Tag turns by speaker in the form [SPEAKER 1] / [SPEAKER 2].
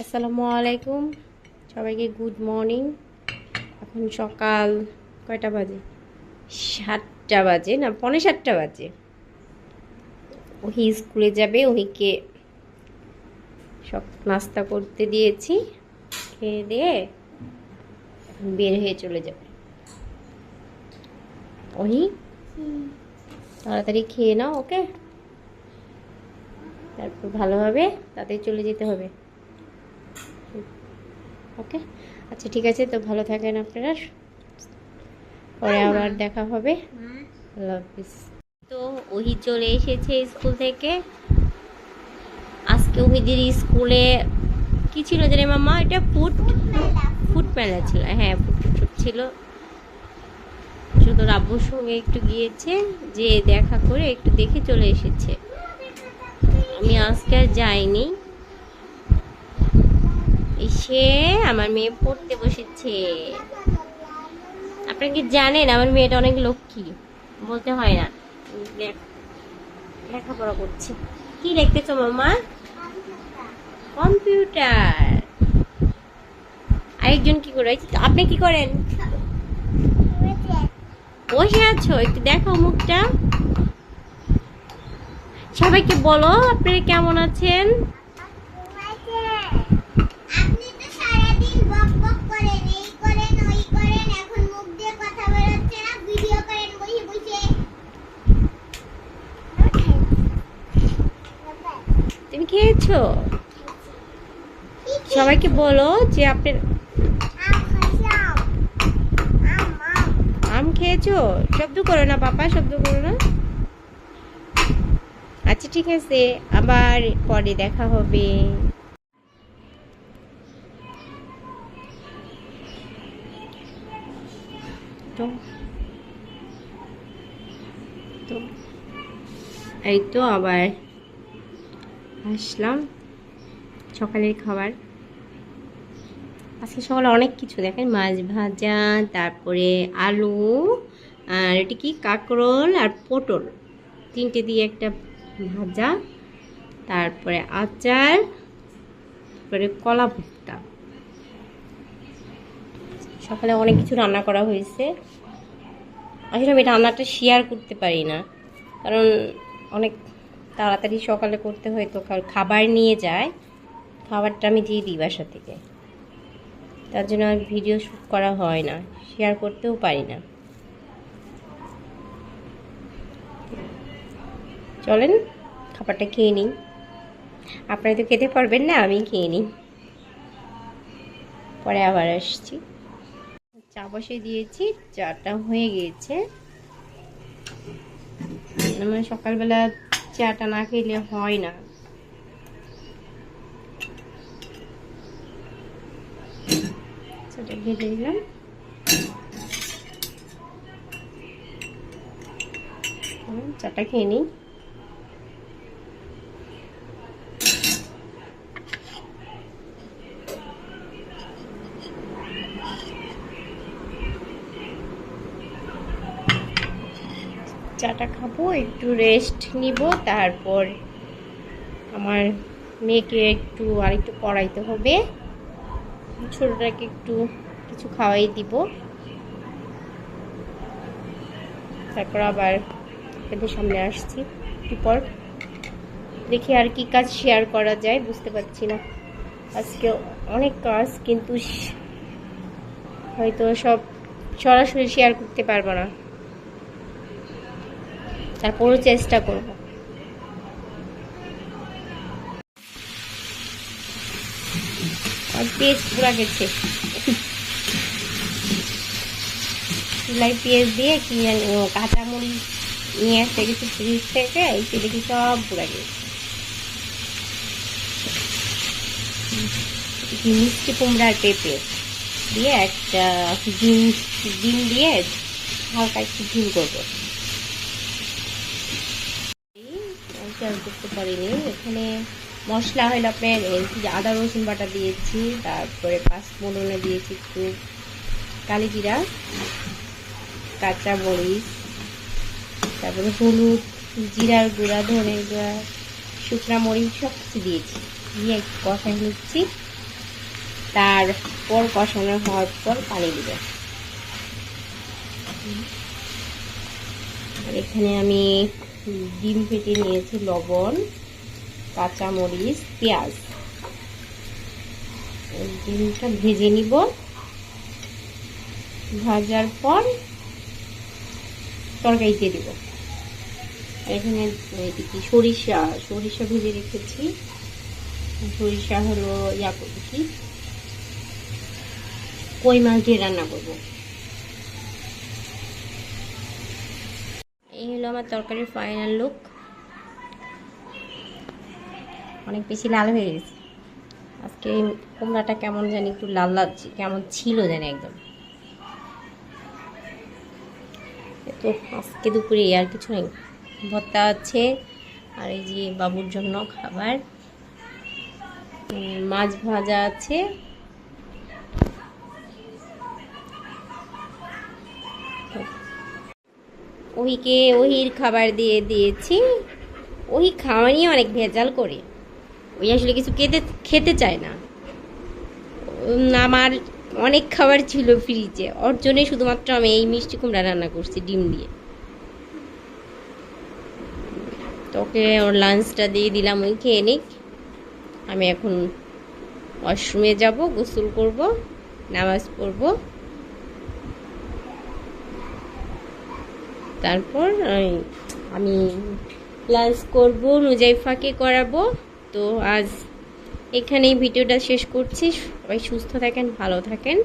[SPEAKER 1] আসসালামু আলাইকুম। সবাইকে গুড মর্নিং এখন সকাল কয়টা বাজে? সাতটা বাজে না, পৌনে সাতটা বাজে। ওহি স্কুলে যাবে, ওহিকে সব নাস্তা করতে দিয়েছি, খেয়ে দিয়ে বের হয়ে চলে যাবে। ওহি, তাড়াতাড়ি খেয়ে নাও ওকে। তারপর ভালোভাবে তাতে চলে যেতে হবে। ওকে? আচ্ছা ঠিক আছে তো ভালো থাকেন আপনারা। পরে আবার দেখা হবে। আল্লাহ হাফিজ। তো ওহি চলে এসেছে স্কুল থেকে। আজকে ওহিদের স্কুলে কি ছিল জানে মামা? এটা ফুড ফুড মেলা ছিল। হ্যাঁ ফুড ছিল। শুধু রাব্বুর সঙ্গে একটু গিয়েছে যে দেখা করে একটু দেখে চলে এসেছে। আমি আজকে আর যাইনি। এসে আমার মেয়ে পড়তে বসেছে। আপনারা কি জানেন আমার মেয়েটা অনেক লক্ষ্মী? বলতে হয় না। লেখাপড়া করছে। কি লিখতেছো মামা কম্পিউটার। আরেকজন কি করে? আপনি কি করেন? বসে আছো, একটু দেখো মুখটা। সবাইকে বলো, আপনারা কেমন আছেন
[SPEAKER 2] আপনি তো সারাদিন বক বক করেন এই করেন ওই করেন এখন মুখ দিয়ে কথা বেরোচ্ছে না ভিডিও করেন বসে বসে
[SPEAKER 1] তুমি খেয়েছো? সবাইকে বলো যে আপনার আম খেয়েছো? শব্দ করো না পাপা শব্দ করো না। আচ্ছা ঠিক আছে, আবার পরে দেখা হবে। তো, এই তো আবার। আসলাম। সকালের খাবার। আজকে সকালে অনেক কিছু দেখেন। মাছ ভাজা, তারপরে আলু, আর এটি কি? কাঁকরোল আর পটল। তিনটে দিয়ে একটা ভাজা, তারপরে আচার, তারপরে কলা ভুট্টা। সকালে অনেক কিছু রান্না করা হয়েছে। আসলে আমি রান্নাটা শেয়ার করতে পারি না। কারণ অনেক তাড়াতাড়ি সকালে করতে হয় তো খাবার নিয়ে যায়, খাবারটা আমি দিয়ে দিই বাসা থেকে। তার জন্য আর ভিডিও শ্যুট করা হয় না শেয়ার করতেও পারি না। চলেন, খাবারটা খেয়ে নিই। আপনারা তো খেতে পারবেন না, আমি খেয়ে নিই। পরে আবার আসছি। চা বসে দিয়েছি, চাটা হয়ে গিয়েছে মানে সকালবেলা চাটা না খেলে হয় না। ভেজে দিলাম চাটা খেয়ে নিই। চাটা খাব, একটু রেস্ট নিব, তারপর আমার মেয়েকে একটু আর একটু পড়াইতে হবে। ছোটটাকে একটু কিছু খাওয়াই দিব। তারপর আবার আপনাদের সামনে আসছি। একটু পর দেখি আর কি কাজ শেয়ার করা যায়, বুঝতে পারছি না। আজকে অনেক কাজ, কিন্তু হয়তো সব সরাসরি শেয়ার করতে পারব না। তারপরও চেষ্টা করব। পেঁয়াজ পুরা গেছে। চুলাই পেঁয়াজ দিয়ে কি কাঁচামরিচ নিয়ে আসতে গেছি ফ্রিজ থেকে এসে দেখি সব পুরা গেছে। মিষ্টি কুমড়ার পেঁপে দিয়ে একটা ডিম ডিম দিয়ে হালকা একটু ঝুল করব। শেয়ার করতে পারিনি। এখানে মশলা হলো আপনার আদা রসুন বাটা দিয়েছি, তারপরে পাঁচ ফোড়নে দিয়েছি একটু কালি জিরা কাঁচা মরিচ তারপরে হলুদ, জিরার গুঁড়া ধনে গুঁড়া, শুকনা মরিচ সব কিছু দিয়েছি। দিয়ে একটু কষাই নিচ্ছি। তারপর কষানো হওয়ার পর পানি দিব। আর এখানে আমি ডিম ফেটে নিয়েছি লবণ, কাঁচামরিচ, পেঁয়াজ। ডিমটা ভেজে নিব। ভাজার পর তরকারিতে দিব। এখানে এদিকে সরিষা সরিষা ভেজে রেখেছি। সরিষা হলো ইয়া করছি। কই মাছ দিয়ে রান্না করব এই হলো আমার তরকারির ফাইনাল লুক অনেক বেশি লাল হয়ে গেছে। আজকে কুমড়াটা কেমন জানি একটু লাল লাল কেমন ছিল জানি একদম। তো আজকে দুপুরে আর কিছু নেই। ভর্তা আছে আর এই যে বাবুর জন্য খাবার। মাছ ভাজা আছে। ওহিকে ওহির খাবার দিয়ে দিয়েছি। ওহি খাওয়া নিয়ে অনেক ভেজাল করে। ওই আসলে কিছু খেতে খেতে চায় না। আমার অনেক খাবার ছিল ফ্রিজে। ওর জন্যই শুধুমাত্র আমি এই মিষ্টি কুমড়া রান্না করছি, ডিম দিয়ে। তোকে ওর লাঞ্চটা দিয়ে দিলাম, ওই খেয়ে নিক। আমি এখন ওয়াশরুমে যাব, গোসল করব, নামাজ পড়ব। তারপর আমি- লাঞ্চ করব নুজাইফাকে করাবো। তো আজ এখানে ভিডিওটা শেষ করছি। সবাই সুস্থ থাকেন, ভালো থাকেন।